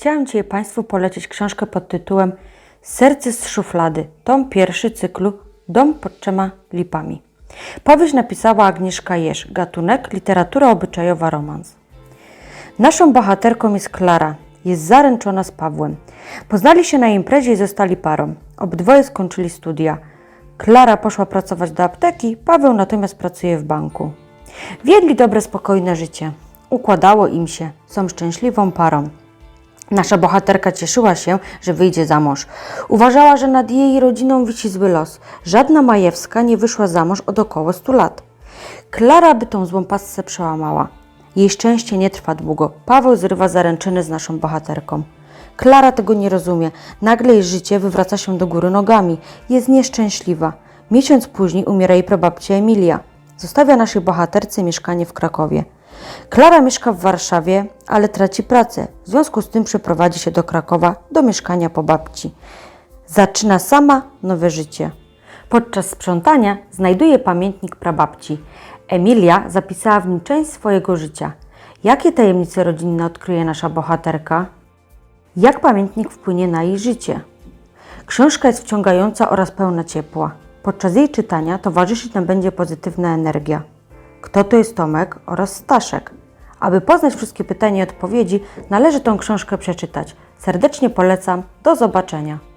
chciałam Ci Państwu polecić książkę pod tytułem Serce z szuflady, tom pierwszy cyklu Dom pod trzema lipami. Powieść napisała Agnieszka Jerz, gatunek literatura obyczajowa romans. Naszą bohaterką jest Klara. Jest zaręczona z Pawłem. Poznali się na imprezie i zostali parą. Obydwoje skończyli studia. Klara poszła pracować do apteki, Paweł natomiast pracuje w banku. Wiedli dobre, spokojne życie. Układało im się. Są szczęśliwą parą. Nasza bohaterka cieszyła się, że wyjdzie za mąż. Uważała, że nad jej rodziną wisi zły los. Żadna Majewska nie wyszła za mąż od około 100 lat. Klara by tą złą pasce przełamała. Jej szczęście nie trwa długo. Paweł zrywa zaręczyny z naszą bohaterką. Klara tego nie rozumie. Nagle jej życie wywraca się do góry nogami. Jest nieszczęśliwa. Miesiąc później umiera jej prababcia Emilia. Zostawia naszej bohaterce mieszkanie w Krakowie. Klara mieszka w Warszawie, ale traci pracę. W związku z tym przeprowadzi się do Krakowa, do mieszkania po babci. Zaczyna sama nowe życie. Podczas sprzątania znajduje pamiętnik prababci. Emilia zapisała w nim część swojego życia. Jakie tajemnice rodzinne odkryje nasza bohaterka? Jak pamiętnik wpłynie na jej życie? Książka jest wciągająca oraz pełna ciepła. Podczas jej czytania towarzyszyć nam będzie pozytywna energia. Kto to jest Tomek oraz Staszek? Aby poznać wszystkie pytania i odpowiedzi, należy tą książkę przeczytać. Serdecznie polecam. Do zobaczenia.